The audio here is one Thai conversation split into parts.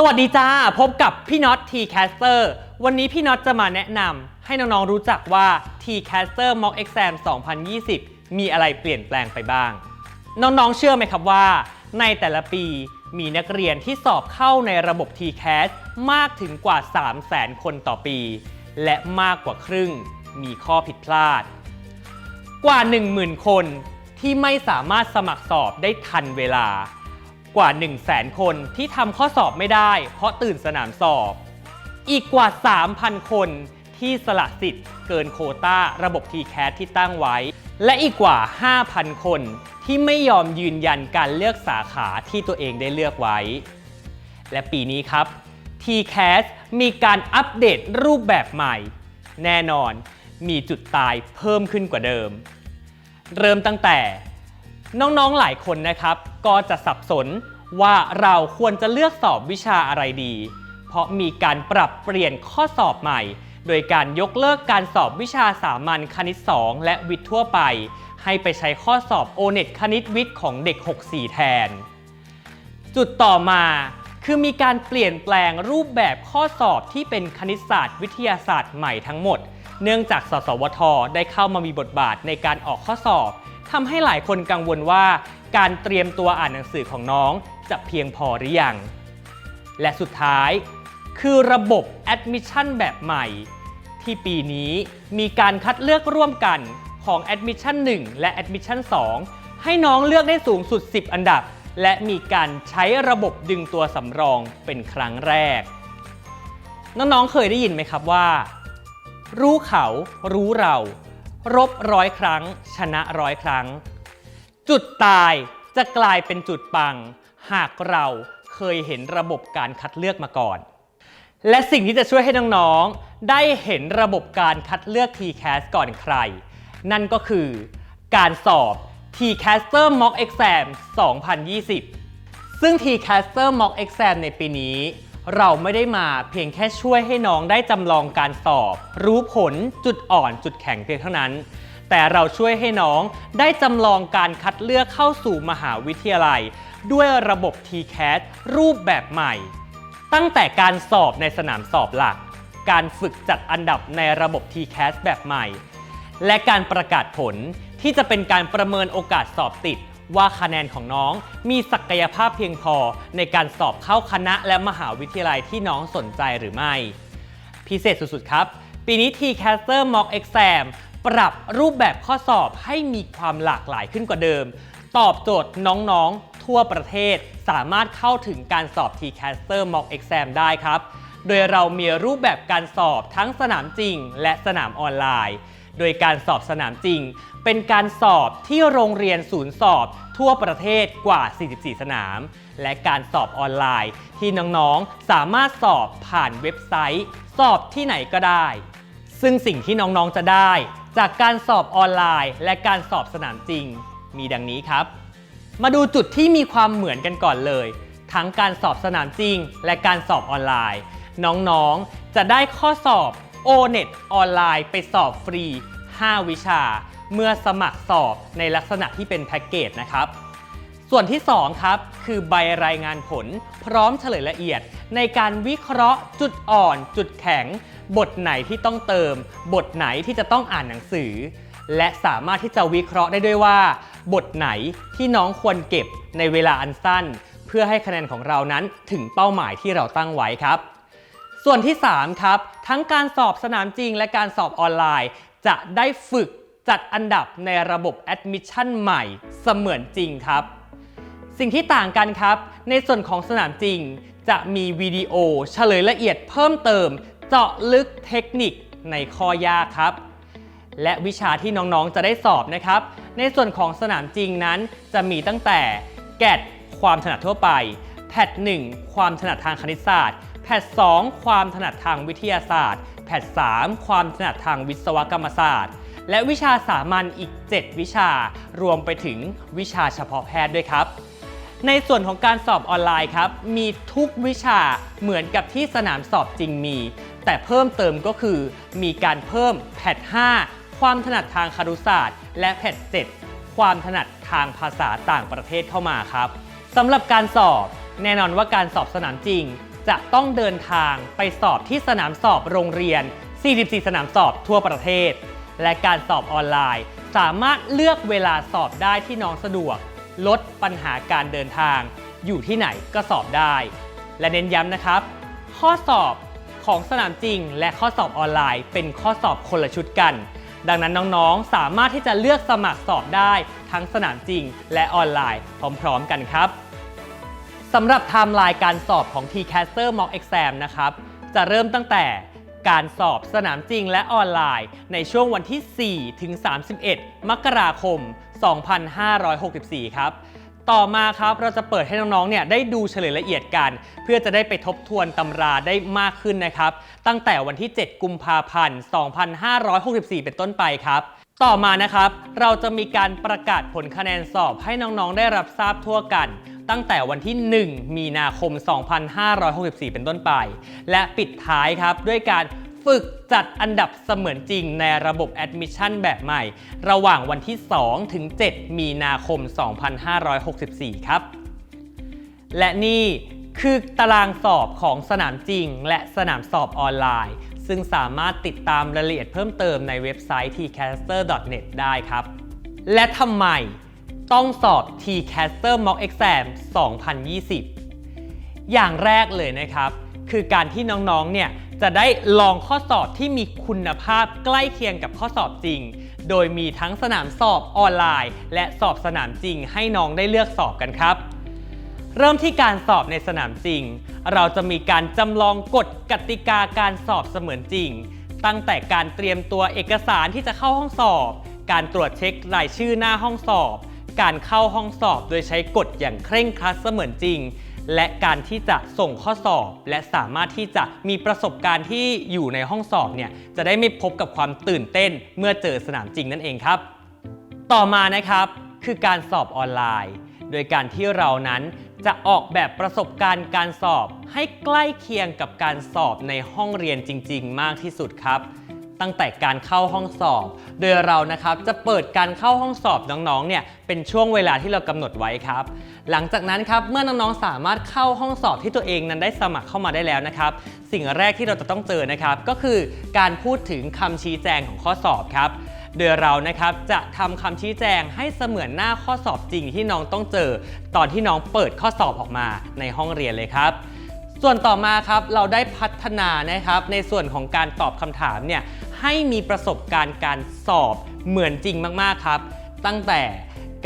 สวัสดีจ้า พบกับพี่น็อต T-Caster วันนี้พี่น็อตจะมาแนะนำให้น้องๆรู้จักว่า T-Caster Mock Exam 2020 มีอะไรเปลี่ยนแปลงไปบ้าง น้องๆเชื่อไหมครับว่า ในแต่ละปีมีนักเรียนที่สอบเข้าในระบบ T-Cast มากถึงกว่า 300,000 คนต่อปี และมากกว่าครึ่งมีข้อผิดพลาด กว่า 10,000 คนที่ไม่สามารถสมัครสอบได้ทันเวลา กว่า 100,000คนที่ทำข้อสอบไม่ได้ เพราะตื่นสนามสอบ อีกกว่า 3,000 คนที่สละสิทธิ์เกินโคต้าระบบ TCAS ที่ตั้งไว้ และอีกกว่า 5,000 คนที่ไม่ยอมยืนยันการเลือกสาขาที่ตัวเองได้เลือกไว้ และปีนี้ครับ TCAS มีการอัปเดตรูปแบบใหม่ แน่นอนมีจุดตายเพิ่มขึ้นกว่าเดิม เริ่มตั้งแต่ น้องๆหลายคนนะครับ ก็จะสับสนว่าเราควรจะเลือกสอบวิชาอะไรดี เพราะมีการปรับเปลี่ยนข้อสอบใหม่ โดยการยกเลิกการสอบวิชาสามัญคณิต 2 และวิทย์ทั่วไป ให้ไปใช้ข้อสอบ o n e t คณิตวิทย์ของเด็ก 64 แทน จุดต่อมาคือมีการเปลี่ยนแปลงรูปแบบข้อสอบที่เป็นคณิตศาสตร์ วิทยาศาสตร์ใหม่ทั้งหมด เนื่องจากสสวท ได้เข้ามามีบทบาทในการออกข้อสอบ ทำให้หลายคนกังวลว่า การเตรียมตัวอ่านหนังสือของน้องจะเพียงพอหรือยัง และสุดท้าย คือระบบ Admission แบบใหม่ ที่ปีนี้มีการคัดเลือกร่วมกันของ Admission 1และ Admission 2ให้น้องเลือกได้สูงสุด 10 อันดับ และมีการใช้ระบบดึงตัวสำรองเป็นครั้งแรก น้องๆเคยได้ยินไหมครับว่า รู้เขารู้เรา รบร้อยครั้ง ชนะร้อยครั้ง จุดตายจะกลายเป็นจุดปัง หากเราเคยเห็นระบบการคัดเลือกมาก่อน และสิ่งที่จะช่วยให้น้องๆ ได้เห็นระบบการคัดเลือก TCAS ก่อนใคร นั่นก็คือการสอบ TCASter Mock Exam 2020 ซึ่ง TCASter Mock Exam ในปีนี้ เราไม่ได้มาเพียงแค่ช่วยให้น้องได้จำลองการสอบ รู้ผลจุดอ่อนจุดแข็งเพียงเท่านั้น แต่เราช่วยให้น้องได้จำลองการคัดเลือกเข้าสู่มหาวิทยาลัย ด้วยระบบ TCAS รูปแบบใหม่ ตั้งแต่การสอบในสนามสอบหลัก การฝึกจัดอันดับในระบบ TCAS แบบใหม่ และการประกาศผลที่จะเป็นการประเมินโอกาสสอบติด ว่าคะแนนของน้องมีศักยภาพเพียงพอในการสอบเข้าคณะและมหาวิทยาลัยที่น้องสนใจหรือไม่ พิเศษสุดๆครับ ปีนี้ TCaster Mock Exam ปรับรูปแบบข้อสอบให้มีความหลากหลายขึ้นกว่าเดิม ตอบโจทย์น้องๆ ทั่วประเทศสามารถเข้าถึงการสอบ TCaster Mock Exam ได้ครับ โดยเรามีรูปแบบการสอบทั้งสนามจริงและสนามออนไลน์ โดยการสอบสนามจริง เป็นการสอบที่โรงเรียนศูนย์สอบทั่วประเทศกว่า 44 สนาม และการสอบออนไลน์ ที่น้องๆ สามารถสอบผ่านเว็บไซต์ สอบที่ไหนก็ได้ ซึ่งสิ่งที่น้องๆ จะได้ จากการสอบออนไลน์ และการสอบสนามจริง มีดังนี้ครับ มาดูจุดที่มีความเหมือนกันก่อนเลย ทั้งการสอบสนามจริง และการสอบออนไลน์ น้องๆ จะได้ข้อสอบ O-NET ออนไลน์ไปสอบฟรี 5 วิชา เมื่อสมัครสอบในลักษณะที่เป็นแพ็กเกจนะครับ ส่วนที่ 2 ครับ คือใบรายงานผล พร้อมเฉลยละเอียด ในการวิเคราะห์จุดอ่อน จุดแข็ง บทไหนที่ต้องเติม บทไหนที่จะต้องอ่านหนังสือ และสามารถที่จะวิเคราะห์ได้ด้วยว่า บทไหนที่น้องควรเก็บในเวลาอันสั้น เพื่อให้คะแนนของเรานั้นถึงเป้าหมายที่เราตั้งไว้ครับ ส่วนที่ 3 ครับ ทั้งการสอบสนามจริงและการสอบออนไลน์ จะได้ฝึกจัดอันดับในระบบ Admission ใหม่เสมือนจริงครับ สิ่งที่ต่างกันครับ ในส่วนของสนามจริง จะมีวิดีโอเฉลยละเอียดเพิ่มเติม เจาะลึกเทคนิคในข้อยากครับ และวิชาที่น้องๆจะได้สอบนะครับ ในส่วนของสนามจริงนั้นจะมีตั้งแต่แกดความถนัดทั่วไป แพท1ความถนัดทางคณิตศาสตร์ แพท2ความถนัดทางวิทยาศาสตร์ แพท3ความถนัดทางวิศวกรรมศาสตร์ และวิชาสามัญอีก 7 วิชารวมไปถึงวิชาเฉพาะแพทย์ด้วยครับ ในส่วนของการสอบออนไลน์ครับ มีทุกวิชาเหมือนกับที่สนามสอบจริงมี แต่เพิ่มเติมก็คือ มีการเพิ่มแพท5ความถนัดทางคารุศาสตร์ และแพท7ความถนัดทางภาษาต่างประเทศเข้ามาครับสำหรับการสอบแน่นอนว่าการสอบสนามจริง จะต้องเดินทางไปสอบที่สนามสอบโรงเรียน 44 สนามสอบทั่วประเทศ และการสอบออนไลน์ สามารถเลือกเวลาสอบได้ที่น้องสะดวก ลดปัญหาการเดินทาง อยู่ที่ไหนก็สอบได้ และเน้นย้ำนะครับ ข้อสอบของสนามจริง และข้อสอบออนไลน์ เป็นข้อสอบคนละชุดกัน ดังนั้นน้องๆ สามารถที่จะเลือกสมัครสอบได้ทั้งสนามจริง และออนไลน์พร้อม ๆ กันครับ สำหรับไทม์ไลน์การสอบของ TCaster Mock Exam นะครับ จะเริ่มตั้งแต่การสอบสนามจริงและออนไลน์ ในช่วงวันที่ 4 ถึง 31 มกราคม 2564 ครับ ต่อมาครับเราจะเปิดให้น้องๆ เนี่ยได้ดูเฉลยละเอียดกัน เพื่อจะได้ไปทบทวนตำราได้มากขึ้นนะครับ ตั้งแต่วันที่ 7 กุมภาพันธ์ 2564 เป็นต้นไปครับต่อมานะครับ เราจะมีการประกาศผลคะแนนสอบให้น้องๆ ได้รับทราบทั่วกัน ตั้งแต่วันที่ 1 มีนาคม 2564 เป็นต้นไป และปิดท้ายครับด้วยการฝึกจัดอันดับเสมือนจริงในระบบ Admission แบบใหม่ ระหว่างวันที่ 2 ถึง 7 มีนาคม 2564 ครับ และนี่คือตารางสอบของสนามจริง และสนามสอบออนไลน์ ซึ่งสามารถติดตามรายละเอียดเพิ่มเติมในเว็บไซต์ tcaster.net ได้ครับ และทำไม ต้องสอบ TCaster Mock Exam 2020 อย่างแรกเลยนะครับ คือการที่น้องๆ เนี่ยจะได้ลองข้อสอบที่มีคุณภาพใกล้เคียงกับข้อสอบจริง โดยมีทั้งสนามสอบออนไลน์ และสอบสนามจริงให้น้องได้เลือกสอบกันครับ เริ่มที่การสอบในสนามจริง เราจะมีการจำลองกฎกติกาการสอบเสมือนจริง ตั้งแต่การเตรียมตัวเอกสารที่จะเข้าห้องสอบ การตรวจเช็ครายชื่อหน้าห้องสอบ การเข้าห้องสอบโดยใช้กฎอย่างเคร่งครัดเสมือนจริง และการที่จะส่งข้อสอบ และสามารถที่จะมีประสบการณ์ที่อยู่ในห้องสอบเนี่ยจะได้ไม่พบกับความตื่นเต้นเมื่อเจอสนามจริงนั่นเองครับ ต่อมานะครับคือการสอบออนไลน์ โดยการที่เรานั้นจะออกแบบประสบการณ์การสอบให้ใกล้เคียงกับการสอบในห้องเรียนจริง ๆ มากที่สุดครับ ตั้งแต่การเข้าห้องสอบ โดยเรานะครับจะเปิดการเข้าห้องสอบน้องๆเนี่ยเป็นช่วงเวลาที่เรากำหนดไว้ครับ หลังจากนั้นครับเมื่อน้องๆสามารถเข้าห้องสอบที่ตัวเองนั้นได้สมัครเข้ามาได้แล้วนะครับ สิ่งแรกที่เราจะต้องเจอนะครับ ก็คือการพูดถึงคำชี้แจงของข้อสอบครับโดยเรานะครับจะทำคำชี้แจงให้เสมือนหน้าข้อสอบจริงที่น้องต้องเจอ ตอนที่น้องเปิดข้อสอบออกมาในห้องเรียนเลยครับ ส่วนต่อมาครับเราได้พัฒนานะครับในส่วนของการตอบคำถามเนี่ย ให้มีประสบการณ์การสอบเหมือนจริงมากๆครับ ตั้งแต่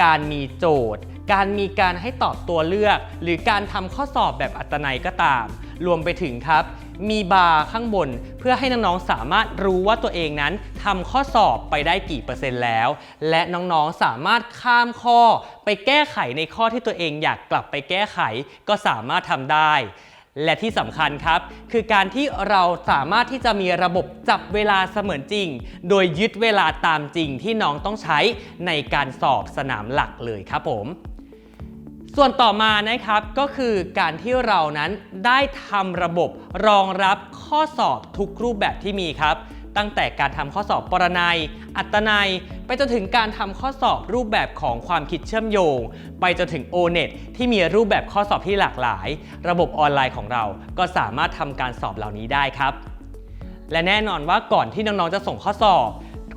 การมีโจทย์ การมีการให้ตอบตัวเลือก หรือการทำข้อสอบแบบอัตนัยก็ตาม รวมไปถึงครับ มีบาร์ข้างบน เพื่อให้น้องๆสามารถรู้ว่าตัวเองนั้นทำข้อสอบไปได้กี่เปอร์เซ็นต์แล้ว และน้องๆสามารถข้ามข้อ ไปแก้ไขในข้อที่ตัวเองอยากกลับไปแก้ไข ก็สามารถทำได้ และที่สำคัญครับ คือการที่เราสามารถที่จะมีระบบจับเวลาเสมือนจริง โดยยึดเวลาตามจริงที่น้องต้องใช้ในการสอบสนามหลักเลยครับผมส่วนต่อมานะครับก็คือการที่เรานั้นได้ทำระบบรองรับข้อสอบทุกรูปแบบที่มีครับ ตั้งแต่การทำข้อสอบปรนัย อัตนัย ไปจนถึงการทำข้อสอบรูปแบบของความคิดเชื่อมโยง ไปจนถึง O-NET ที่มีรูปแบบข้อสอบที่หลากหลาย ระบบออนไลน์ของเรา ก็สามารถทำการสอบเหล่านี้ได้ครับ และแน่นอนว่าก่อนที่น้องๆจะส่งข้อสอบ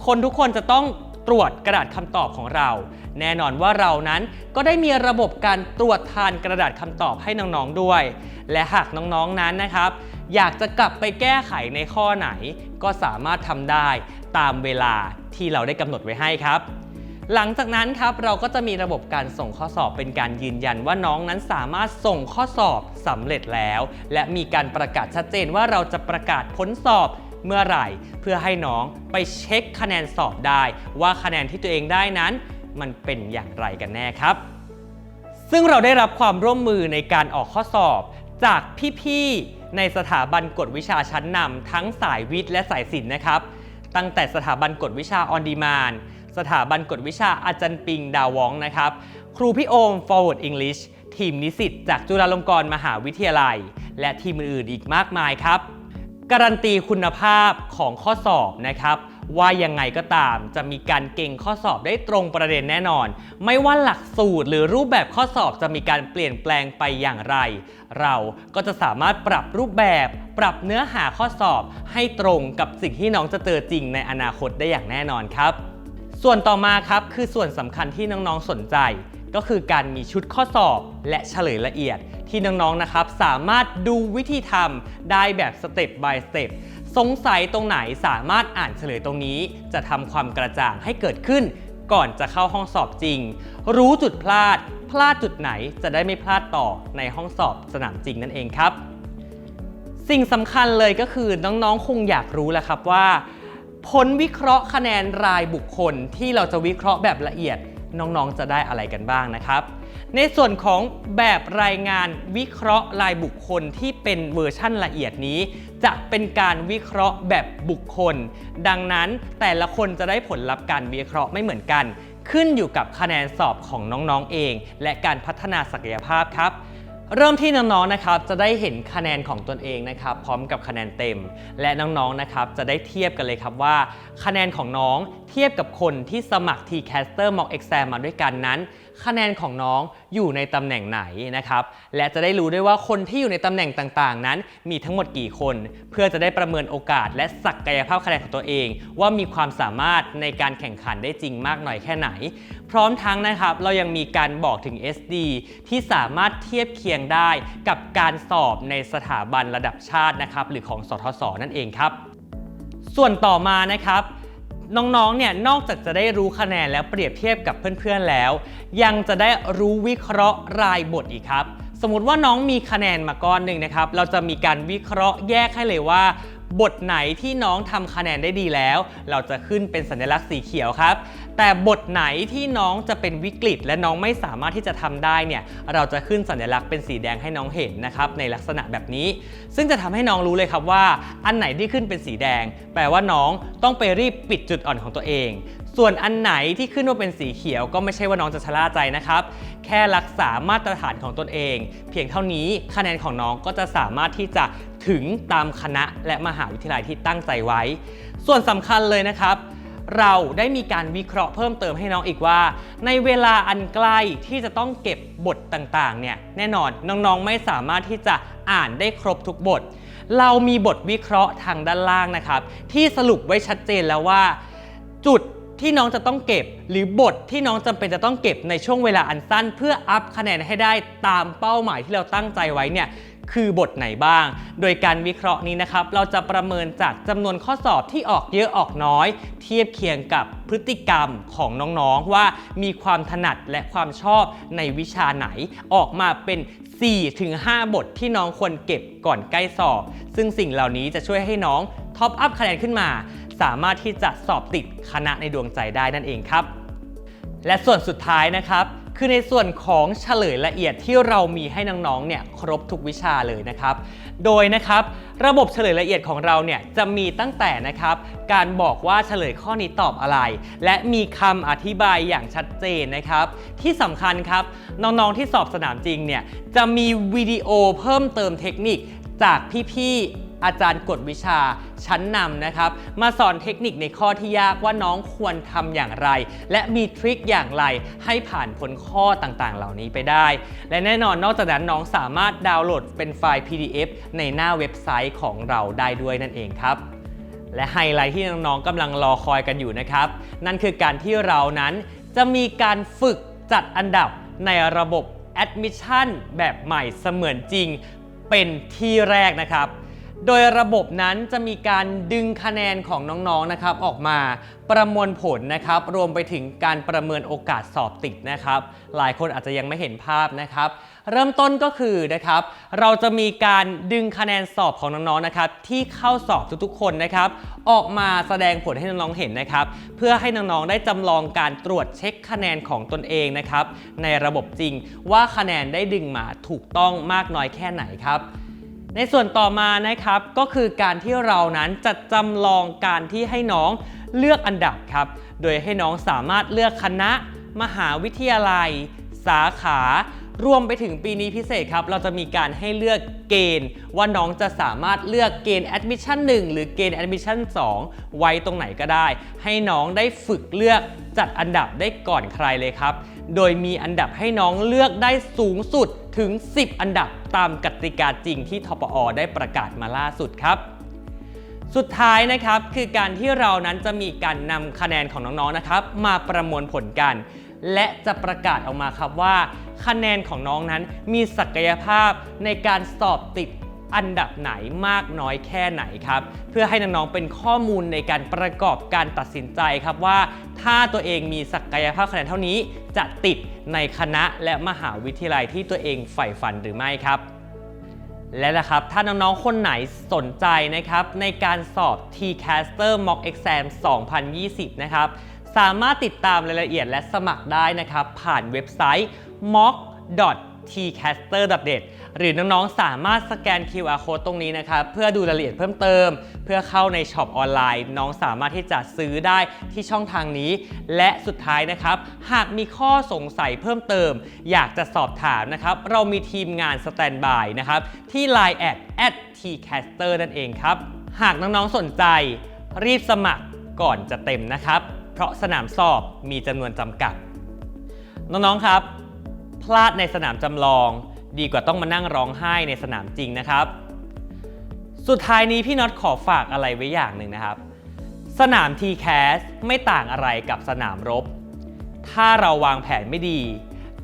คนทุกคนจะต้องตรวจกระดาษคำตอบของเรา แน่นอนว่าเรานั้นก็ได้มีระบบการตรวจทานกระดาษคำตอบให้น้องๆด้วย และหากน้องๆนั้นนะครับ อยากจะกลับไปแก้ไขในข้อไหน ก็สามารถทำได้ตามเวลาที่เราได้กำหนดไว้ให้ครับ หลังจากนั้นครับเราก็จะมีระบบการส่งข้อสอบเป็นการยืนยันว่าน้องนั้นสามารถส่งข้อสอบสำเร็จแล้ว และมีการประกาศชัดเจนว่าเราจะประกาศผลสอบเมื่อไหร่ เพื่อให้น้องไปเช็คคะแนนสอบได้ ว่าคะแนนที่ตัวเองได้นั้น มันเป็นอย่างไรกันแน่ครับ ซึ่งเราได้รับความร่วมมือในการออกข้อสอบจากพี่ๆ ในสถาบันกฎวิชาชั้นนำทั้งสายวิทย์และสายศิลป์นะครับ ตั้งแต่สถาบันกฎวิชาออนดีมานสถาบันกฎวิชาอาจารย์ปิงดาวองนะครับ ครูพี่โอม Forward English ทีมนิสิตจากจุฬาลงกรณ์มหาวิทยาลัย และทีมอื่นๆอีกมากมายครับ การันตีคุณภาพของข้อสอบนะครับ ว่ายังไงก็ตาม จะมีการเก่งข้อสอบได้ตรงประเด็นแน่นอน ไม่ว่าหลักสูตรหรือรูปแบบข้อสอบจะมีการเปลี่ยนแปลงไปอย่างไร เราก็จะสามารถปรับรูปแบบ ปรับเนื้อหาข้อสอบ ให้ตรงกับสิ่งที่น้องจะเจอจริงในอนาคตได้อย่างแน่นอนครับ ส่วนต่อมาครับคือส่วนสำคัญที่น้องๆสนใจ ก็คือการมีชุดข้อสอบและเฉลยละเอียดที่น้องๆนะครับสามารถดูวิธีทำได้แบบสเต็ป by สเต็ป สงสัยตรงไหนสามารถอ่านเฉลยตรงนี้ จะทำความกระจ่างให้เกิดขึ้น ก่อนจะเข้าห้องสอบจริง รู้จุดพลาด พลาดจุดไหนจะได้ไม่พลาดต่อในห้องสอบสนามจริงนั่นเองครับ สิ่งสำคัญเลยก็คือน้องๆคงอยากรู้แหละครับว่า ผลวิเคราะห์คะแนนรายบุคคลที่เราจะวิเคราะห์แบบละเอียดน้องๆ จะได้อะไรกันบ้างนะครับ ในส่วนของแบบรายงานวิเคราะห์รายบุคคลที่เป็นเวอร์ชั่นละเอียดนี้ จะเป็นการวิเคราะห์แบบบุคคล ดังนั้นแต่ละคนจะได้ผลลัพธ์การวิเคราะห์ไม่เหมือนกัน ขึ้นอยู่กับคะแนนสอบของน้องๆเอง และการพัฒนาศักยภาพครับเริ่มที่น้องๆ นะครับ จะได้เห็นคะแนนของตนเองนะครับ พร้อมกับคะแนนเต็ม และน้องๆ นะครับ จะได้เทียบกันเลยครับว่า คะแนนของน้องเทียบกับคนที่สมัคร T-Caster Mock Exam มาด้วยกันนั้น คะแนนของน้องอยู่ในตำแหน่งไหนนะครับ และจะได้รู้ด้วยว่าคนที่อยู่ในตำแหน่งต่างๆ นั้น มีทั้งหมดกี่คน เพื่อจะได้ประเมินโอกาส และศักยภาพคะแนนของตัวเอง ว่ามีความสามารถในการแข่งขันได้จริงมากน้อยแค่ไหน พร้อมทั้งนะครับเรายังมีการบอกถึง SD ที่สามารถเทียบเคียงได้กับการสอบในสถาบันระดับชาตินะครับหรือของสทศนั่นเองครับ ส่วนต่อมานะครับ น้องๆ เนี่ยนอกจากจะได้รู้คะแนนแล้วเปรียบเทียบกับเพื่อนๆ แล้ว ยังจะได้รู้วิเคราะห์รายบทอีกครับ สมมติว่าน้องมีคะแนนมาก้อนหนึ่งนะครับ เราจะมีการวิเคราะห์แยกให้เลยว่า บทไหนที่น้องทำคะแนนได้ดีแล้ว เราจะขึ้นเป็นสัญลักษณ์สีเขียวครับ แต่บทไหนที่น้องจะเป็นวิกฤต และน้องไม่สามารถที่จะทำได้เนี่ยเราจะขึ้นสัญลักษณ์เป็นสีแดงให้น้องเห็นนะครับในลักษณะแบบนี้ ซึ่งจะทำให้น้องรู้เลยครับว่า อันไหนที่ขึ้นเป็นสีแดง แปลว่าน้องต้องไปรีบปิดจุดอ่อนของตัวเอง ส่วนอันไหนที่ขึ้นว่าเป็นสีเขียวก็ไม่ใช่ว่าน้องจะชะล่าใจนะครับ แค่รักษามาตรฐานของตนเอง เพียงเท่านี้คะแนนของน้องก็จะสามารถที่จะถึงตามคณะและมหาวิทยาลัยที่ตั้งใจไว้ ส่วนสำคัญเลยนะครับ เราได้มีการวิเคราะห์เพิ่มเติมให้น้องอีกว่า ในเวลาอันใกล้ที่จะต้องเก็บบทต่างๆเนี่ยแน่นอนน้องๆไม่สามารถที่จะอ่านได้ครบทุกบท เรามีบทวิเคราะห์ทางด้านล่างนะครับ ที่สรุปไว้ชัดเจนแล้วว่า จุด ที่น้องจะต้องเก็บ หรือบทที่น้องจำเป็นจะต้องเก็บในช่วงเวลาอันสั้น เพื่ออัพคะแนนให้ได้ตามเป้าหมายที่เราตั้งใจไว้เนี่ยคือบทไหนบ้าง โดยการวิเคราะห์นี้นะครับ เราจะประเมินจากจำนวนข้อสอบที่ออกเยอะออกน้อย เทียบเคียงกับพฤติกรรมของน้องๆ ว่ามีความถนัดและความชอบในวิชาไหน ออกมาเป็น 4-5 บทที่น้องควรเก็บก่อนใกล้สอบ ซึ่งสิ่งเหล่านี้จะช่วยให้น้องท็อปอัพคะแนนขึ้นมา สามารถที่จะสอบติดคณะในดวงใจได้นั่นเองครับ และส่วนสุดท้ายนะครับคือในส่วนของเฉลยละเอียดที่เรามีให้น้องๆ เนี่ยครบทุกวิชาเลยนะครับ โดยนะครับระบบเฉลยละเอียดของเราเนี่ยจะมีตั้งแต่นะครับการบอกว่าเฉลยข้อนี้ตอบอะไร และมีคำอธิบายอย่างชัดเจนนะครับ ที่สำคัญครับน้องๆ ที่สอบสนามจริงเนี่ยจะมีวิดีโอเพิ่มเติมเทคนิคจากพี่ๆ อาจารย์กฎวิชาชั้นนำนะครับ มาสอนเทคนิคในข้อที่ยากว่าน้องควรทำอย่างไร และมีทริคอย่างไรให้ผ่านพ้นข้อต่างๆ เหล่านี้ไปได้ และแน่นอนนอกจากนั้นน้องสามารถดาวน์โหลดเป็นไฟล์ PDF ในหน้าเว็บไซต์ของเราได้ด้วยนั่นเองครับและไฮไลท์ที่น้องๆกำลังรอคอยกันอยู่นะครับ นั่นคือการที่เรานั้นจะมีการฝึกจัดอันดับในระบบ Admission แบบใหม่เสมือนจริงเป็นที่แรกนะครับ โดยระบบนั้นจะมีการดึงคะแนนของน้องๆนะครับออกมาประมวลผลนะครับ รวมไปถึงการประเมินโอกาสสอบติดนะครับ หลายคนอาจจะยังไม่เห็นภาพนะครับ เริ่มต้นก็คือนะครับ เราจะมีการดึงคะแนนสอบของน้องๆนะครับ ที่เข้าสอบทุกๆ คนนะครับ ออกมาแสดงผลให้น้องๆเห็นนะครับ เพื่อให้น้องๆได้จำลองการตรวจเช็คคะแนนของตนเองนะครับ ในระบบจริงว่าคะแนนได้ดึงมาถูกต้องมากน้อยแค่ไหนครับ ในส่วนต่อมานะครับก็คือการที่เรานั้นจะจำลองการที่ให้น้องเลือกอันดับครับ โดยให้น้องสามารถเลือกคณะ มหาวิทยาลัย สาขารวมไปถึงปีนี้พิเศษครับ เราจะมีการให้เลือกเกณฑ์ ว่าน้องจะสามารถเลือกเกณฑ์ admission 1 หรือเกณฑ์ admission 2 ไว้ตรงไหนก็ได้ ให้น้องได้ฝึกเลือกจัดอันดับได้ก่อนใครเลยครับ โดยมีอันดับให้น้องเลือกได้สูงสุด ถึง 10 อันดับตามกติกาจริงที่ทปอได้ประกาศมาล่าสุดครับสุดท้ายนะครับคือการที่เรานั้นจะมีการนำคะแนนของน้องๆนะครับ มาประมวลผลกัน และจะประกาศออกมาครับว่า คะแนนของน้องนั้นมีศักยภาพในการสอบติด อันดับไหนมากน้อยแค่ไหนครับ เพื่อให้น้องๆเป็นข้อมูลในการประกอบการตัดสินใจครับว่า ถ้าตัวเองมีศักยภาพคะแนนเท่านี้จะติดในคณะและมหาวิทยาลัยที่ตัวเองใฝ่ฝันหรือไม่ครับและนะครับ ถ้าน้อง ๆ คนไหนสนใจนะครับ ในการสอบ TCaster Mock Exam 2020 นะครับ สามารถติดตามรายละเอียดและสมัครได้นะครับ ผ่านเว็บไซต์ mock.tcaster.net หรือน้องๆ สามารถสแกน QR code ตรงนี้นะครับเพื่อดูรายละเอียดเพิ่มเติม เพื่อเข้าในช็อปออนไลน์ น้องสามารถที่จะซื้อได้ที่ช่องทางนี้ และสุดท้ายนะครับ หากมีข้อสงสัยเพิ่มเติม อยากจะสอบถามนะครับเรามีทีมงานสแตนบายนะครับที่ Line แอด at tcaster นั่นเองครับ หากน้องๆ สนใจ รีบสมัครก่อนจะเต็มนะครับ เพราะสนามสอบมีจำนวนจำกัด น้องๆ ครับ พลาดในสนามจำลอง ดีกว่าต้องมานั่งร้องไห้ในสนามจริงนะครับ สุดท้ายนี้พี่น็อตขอฝากอะไรไว้อย่างหนึ่งนะครับ สนาม TCAS ไม่ต่างอะไรกับสนามรบ ถ้าเราวางแผนไม่ดี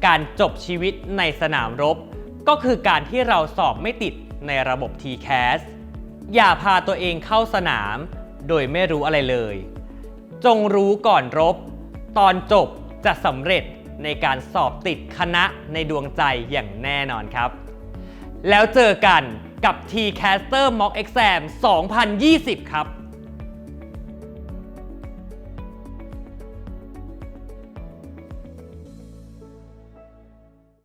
การจบชีวิตในสนามรบ ก็คือการที่เราสอบไม่ติดในระบบ TCAS อย่าพาตัวเองเข้าสนาม โดยไม่รู้อะไรเลย จงรู้ก่อนรบ ตอนจบจะสำเร็จ ในการสอบติดคณะในดวงใจอย่างแน่นอนครับ แล้วเจอกันกับ TCaster Mock Exam 2020 ครับ